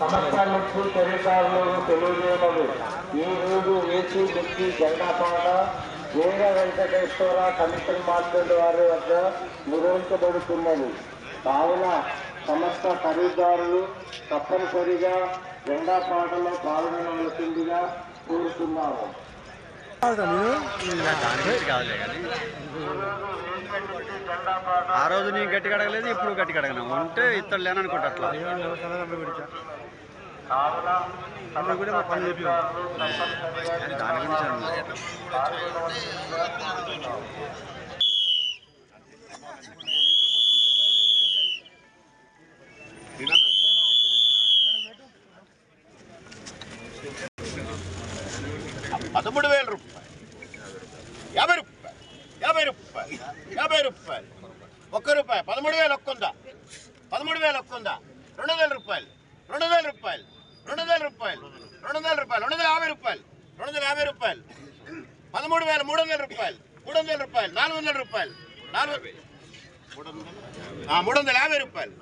సమస్య నుంచి తొలిసార్లు తెలియజేయమని ఈ రోజు ఏసీ వ్యక్తి జెండాపాట వీర వెంకటేశ్వర కమిషన్ మాస్టర్ వారి వద్ద నిర్వహించబడుతున్నది కావున సమస్త ఖరీదారులు తప్పనిసరిగా జెండా పాటలో పాల్గొనవలసిందిగా కోరుతున్నాము. ఆ రోజు నీకు గట్టిగా అడగలేదు ఇప్పుడు గట్టిగా అడగను. ఉంటే ఇతడు లేననుకుంటా అట్లా. దాని గురించి అన్నది. పదమూడు వేల రూపాయలు. యాభై రూపాయలు. యాభై రూపాయలు యాభై రూపాయలు ఒక్క రూపాయి పదమూడు వేలు ఒక్కుందా పదమూడు వేలు ఒక్కుందా రెండు వందల రూపాయలు రెండు వేల రూపాయలు రెండు వేల రూపాయలు రెండు వందల రూపాయలు రెండు వందల యాభై రూపాయలు రెండు వందల యాభై రూపాయలు పదమూడు వేల మూడు వందల రూపాయలు మూడు వందల రూపాయలు నాలుగు వందల రూపాయలు నాలుగు మూడు వందల యాభై రూపాయలు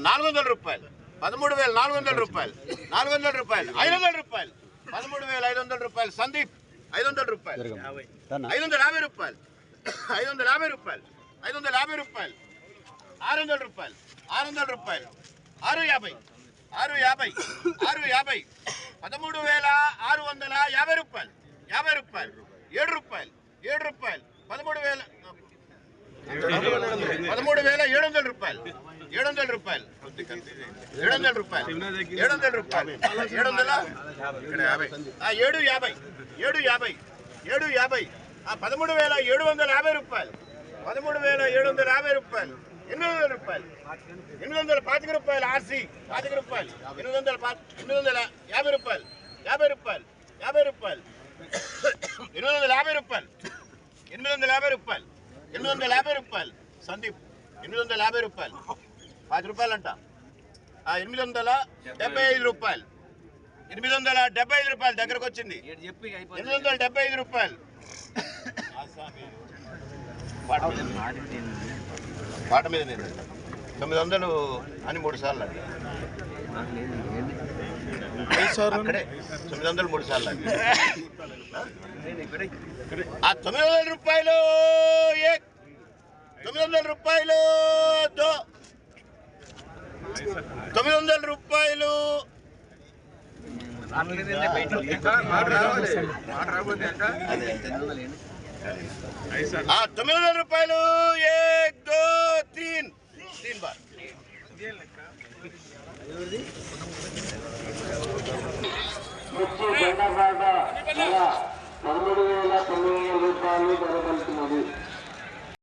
నాలుగు వందల రూపాయలు పదమూడు వేల నాలుగు వందల రూపాయలు నాలుగు వందల రూపాయలు ఐదు వందల రూపాయలు పదమూడు వేల ఐదు వందల రూపాయలు సందీప్ ఐదు వందల రూపాయలు? ఐదు వందల యాభై రూపాయలు. ఐదు వందల యాభై రూపాయలు. ఐదు వందల యాభై రూపాయలు. ఆరు వందల రూపాయలు. ఆరు వందల రూపాయలు. ఆరు యాభై. ఆరు యాభై. ఆరు యాభై. పదమూడు వేల ఆరు వందల యాభై రూపాయలు. యాభై రూపాయలు. ఏడు రూపాయలు. ఏడు రూపాయలు. పదమూడు వేల. పదమూడు వేల ఏడు వందల రూపాయలు. ఏడు వందల రూపాయలు ఏడు వందల రూపాయలు ఏడు వందల రూపాయలు ఏడు వందల ఇక్కడ యాభై ఆ, ఏడు యాభై ఏడు యాభై ఏడు యాభై ఆ పదమూడు వేల ఏడు వందల యాభై రూపాయలు పదమూడు వేల ఏడు వందల యాభై రూపాయలు ఎనిమిది వందల రూపాయలు ఎనిమిది వందల పాతిక రూపాయలు ఆర్సీ పాతిక రూపాయలు ఎనిమిది వందల పా ఎనిమిది వందల యాభై రూపాయలు యాభై రూపాయలు యాభై రూపాయలు ఎనిమిది వందల యాభై రూపాయలు ఎనిమిది వందల యాభై రూపాయలు ఎనిమిది వందల యాభై రూపాయలు సందీప్ ఎనిమిది వందల యాభై రూపాయలు పది రూపాయలు అంట ఆ ఎనిమిది వందల డెబ్బై ఐదు రూపాయలు. ఎనిమిది వందల డెబ్బై ఐదు రూపాయలు దగ్గరకు వచ్చింది ఎనిమిది వందల డెబ్బై ఐదు రూపాయలు. పాట మీద నేను తొమ్మిది వందలు అని మూడు సార్లు అండి తొమ్మిది వందలు మూడు సార్లు ఆ తొమ్మిది వందల రూపాయలు తొమ్మిది వందల రూపాయలు దో తొమ్మిది వందల రూపాయలు ఆ తొమ్మిది వందల రూపాయలు. ఏక్ దో తీన్. తీన్ బార్. మిర్చి జెండాపాట నెల పదమూడు వేల తొమ్మిది